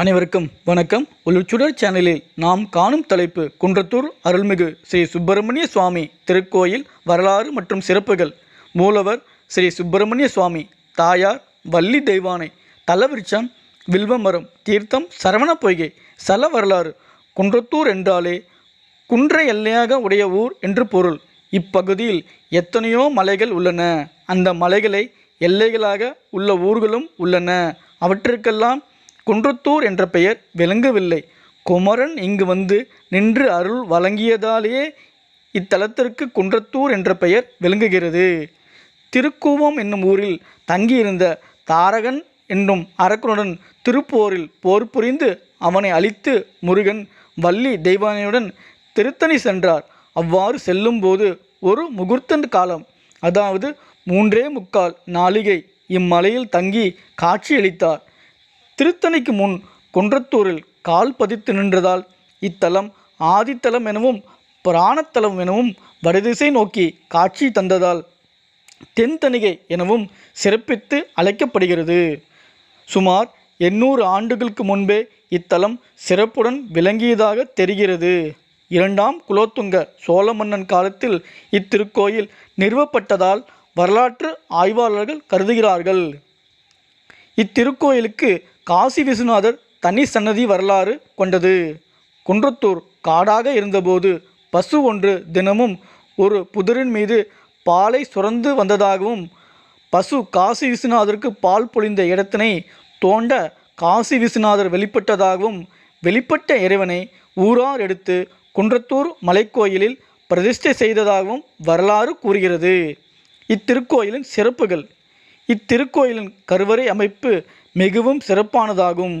அனைவருக்கும் வணக்கம். உள்ளுச்சுடர் சுடர் சேனலில் நாம் காணும் தலைப்பு குன்றத்தூர் அருள்மிகு ஸ்ரீ சுப்பிரமணிய சுவாமி திருக்கோயில் வரலாறு மற்றும் சிறப்புகள். மூலவர் ஸ்ரீ சுப்பிரமணிய சுவாமி தாயார் வள்ளி தெய்வானை தலவிருச்சம் வில்வமரம் தீர்த்தம் சரவண பொய்கை சல வரலாறு குன்றத்தூர் என்றாலே குன்றை எல்லையாக உடைய ஊர் என்று பொருள். இப்பகுதியில் எத்தனையோ மலைகள் உள்ளன. அந்த மலைகளை எல்லைகளாக உள்ள ஊர்களும் உள்ளன. அவற்றிற்கெல்லாம் குன்றத்தூர் என்ற பெயர் விளங்கவில்லை. குமரன் இங்கு வந்து நின்று அருள் வழங்கியதாலேயே இத்தலத்திற்கு குன்றத்தூர் என்ற பெயர் விளங்குகிறது. திருக்கூவம் என்னும் ஊரில் தங்கியிருந்த தாரகன் என்னும் அரக்கனுடன் திருப்போரில் போர் புரிந்து அவனை அழித்து முருகன் வள்ளி தெய்வானையுடன் திருத்தணி சென்றார். அவ்வாறு செல்லும்போது ஒரு முகூர்த்த காலம் அதாவது மூன்றே முக்கால் நாளிகை இம்மலையில் தங்கி காட்சியளித்தார். திருத்தணிக்கு முன் குன்றத்தூரில் கால் பதித்து நின்றதால் இத்தலம் ஆதித்தலம் எனவும் புராணத்தலம் எனவும் வடதிசை நோக்கி காட்சி தந்ததால் தென்தணிகை எனவும் சிறப்பித்து அழைக்கப்படுகிறது. சுமார் எண்ணூறு ஆண்டுகளுக்கு முன்பே இத்தலம் சிறப்புடன் விளங்கியதாக தெரிகிறது. இரண்டாம் குலோத்துங்க சோழ மன்னன் காலத்தில் இத்திருக்கோயில் நிறுவப்பட்டதால் வரலாற்று ஆய்வாளர்கள் கருதுகிறார்கள். இத்திருக்கோயிலுக்கு காசி விஸ்வநாதர் தனி சன்னதி வரலாறு கொண்டது. குன்றத்தூர் காடாக இருந்தபோது பசு ஒன்று தினமும் ஒரு புதரின் மீது பாலை சுரந்து வந்ததாகவும் பசு காசி விஸ்வநாதருக்கு பால் பொழிந்த இடத்தினை தோண்ட காசி விஸ்வநாதர் வெளிப்பட்டதாகவும் வெளிப்பட்ட இறைவனை ஊரார் எடுத்து குன்றத்தூர் மலைக்கோயிலில் பிரதிஷ்டை செய்ததாகவும் வரலாறு கூறுகிறது. இத்திருக்கோயிலின் சிறப்புகள். இத்திருக்கோயிலின் கருவறை அமைப்பு மிகவும் சிறப்பானதாகும்.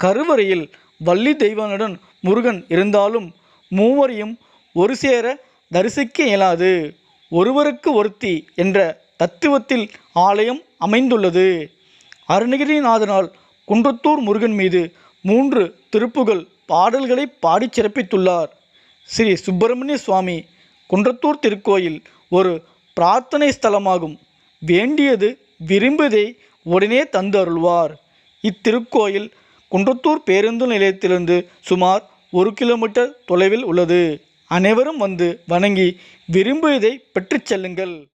கருவறையில் வள்ளி தெய்வனுடன் முருகன் இருந்தாலும் மூவரையும் ஒரு சேர தரிசிக்க இயலாது. ஒருவருக்கு ஒருத்தி என்ற தத்துவத்தில் ஆலயம் அமைந்துள்ளது. அருணகிரிநாதனால் குன்றத்தூர் முருகன் மீது மூன்று திருப்புகள் பாடல்களை பாடிச் சிறப்பித்துள்ளார். ஸ்ரீ சுப்பிரமணிய சுவாமி குன்றத்தூர் திருக்கோயில் ஒரு பிரார்த்தனை ஸ்தலமாகும். வேண்டியது விரும்புவதை உடனே தந்து அருள்வார் இத்திருக்கோயில் குன்றத்தூர் பேருந்து நிலையத்திலிருந்து சுமார் ஒரு கிலோமீட்டர் தொலைவில் உள்ளது. அனைவரும் வந்து வணங்கி விரும்பியதை பெற்றுச் செல்லுங்கள்.